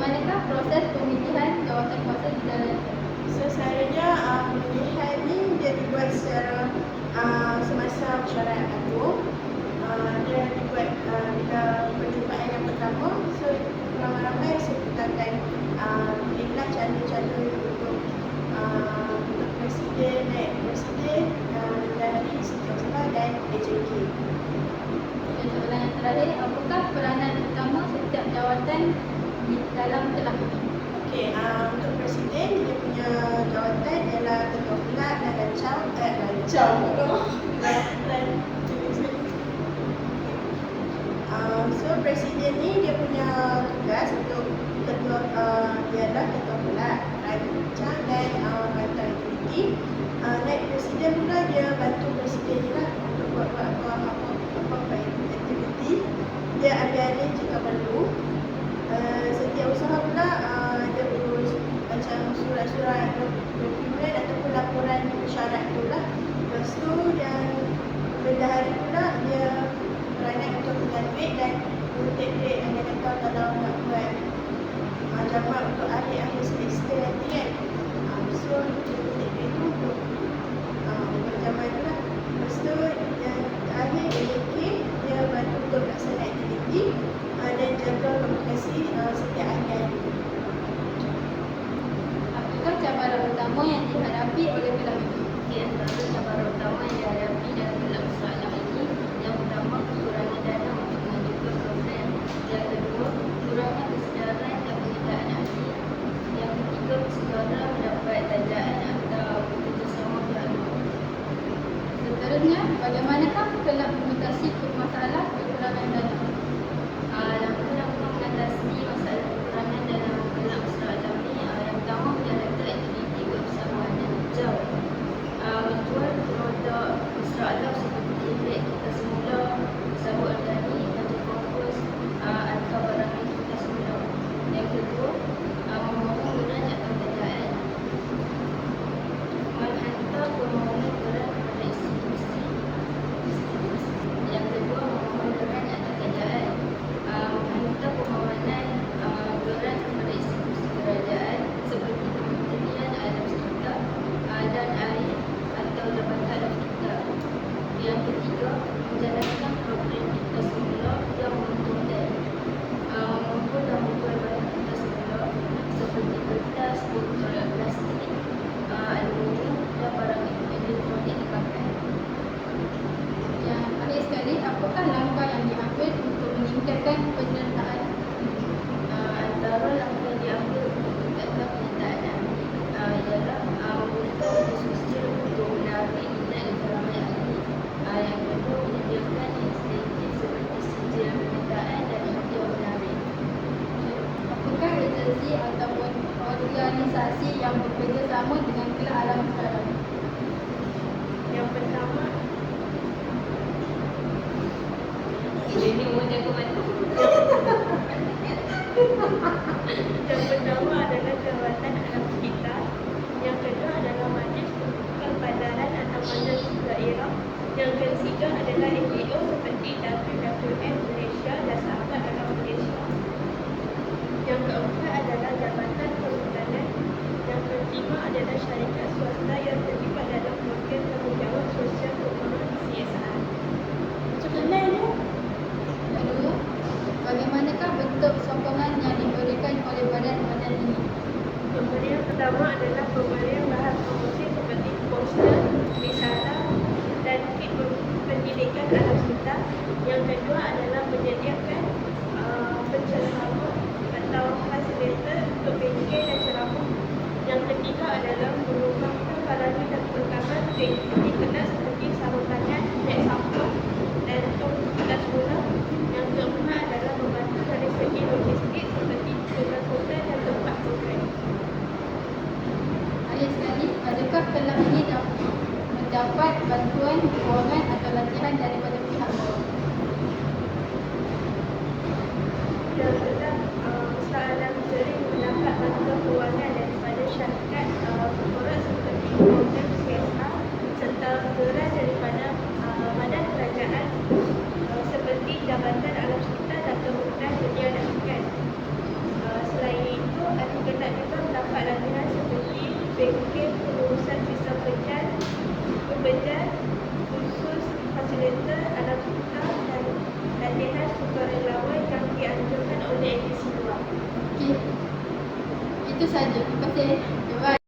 bagaimanakah proses pemilihan jawatan kuasa dijalankan? So selalunya uh, pemilihan ni dia dibuat secara uh, semasa mesyuarat agung. Uh, dia dibuat uh, bila perjumpaan yang pertama. So ramai-ramai sebutakan uh, pilihlah calon-calon untuk uh, untuk presiden, naik presiden, uh, dari setiausaha dan AJK. Dan soalan yang terakhir, apakah peranan utama setiap jawatan di dalam telah? Okey, uh, untuk presiden dia punya jawatan ialah ketua pula dan rancang eh rancang Uh, so presiden ni dia punya tugas untuk ketua uh, ialah ketua pula rancang dan uh, bantuan aktiviti. Uh, naik presiden pula dia bantu presiden je lah untuk buat-buat apa apa aktiviti. Dia alih jika perlu. Setiap usaha pula uh, dia urus macam surat-surat dokumen ataupun laporan syarat tu lah. Lepas tu yang bendahari pula dia peranan untuk tinggal duit dan untuk duit anda kata kalau nak buat uh, jamak untuk akhir-akhir semester nanti kan. Uh, so dia untuk duit tu untuk uh, untuk jamak tu lah. Lepas tu yang terakhir AJK dia bantu untuk melaksanakan aktiviti uh, dan jaga komunikasi uh, setiap hari-hari. Apakah utama yang dihadapi oleh ini? Di antara cabaran utama yang dihadapi dalam gelap masalah ini, yang pertama kekurangan dana untuk menunjukkan program. Yang kedua, kurangnya kesedaran dan penyertaan ahli. Yang ketiga, sekolah mendapat tajaan atau bekerjasama pihak luar. Seterusnya, bagaimanakah kelab mengatasi masalah kekurangan dana? Organisasi yang bekerjasama dengan kelab alam sekarang? Yang pertama Ini umur jaga bantu. Yang pertama adalah jawatan alam sekitar. Yang kedua adalah majlis pertukaran padaran atau majlis daerah. Yang ketiga adalah NGO seperti WWF Malaysia dan Sahabat Alam Malaysia. Yang keempat adalah Jabatan Perhutanan. Yang kelima adalah syarikat swasta yang terlibat dalam program tanggungjawab sosial keuangan CSR. Macam mana ni? Kedua, bagaimanakah bentuk sokongan yang diberikan oleh badan-badan ini? Pemberian pertama adalah pemberian bahan promosi seperti poster, risalah dan kit pendidikan alam sekitar. Yang kedua adalah menyediakan uh, penceramah atau fasilitator untuk bengkel dan ceramah. Yang ketiga adalah merupakan parani dan perkaman aktiviti kelas seperti sarung tangan, beg sampah dan tong kelas bola. Yang keempat adalah membantu dari segi logistik seperti pengangkutan dan tempat program. Akhir sekali, adakah kelab ini dapat mendapat bantuan kewangan atau latihan daripada pihak luar? dan tetap uh, pekerjaan, pekerjaan, khusus fasilitator, alat tukar dan latihan sukarelawan yang dianjurkan oleh agensi luar. Okey. Itu saja. Terima kasih.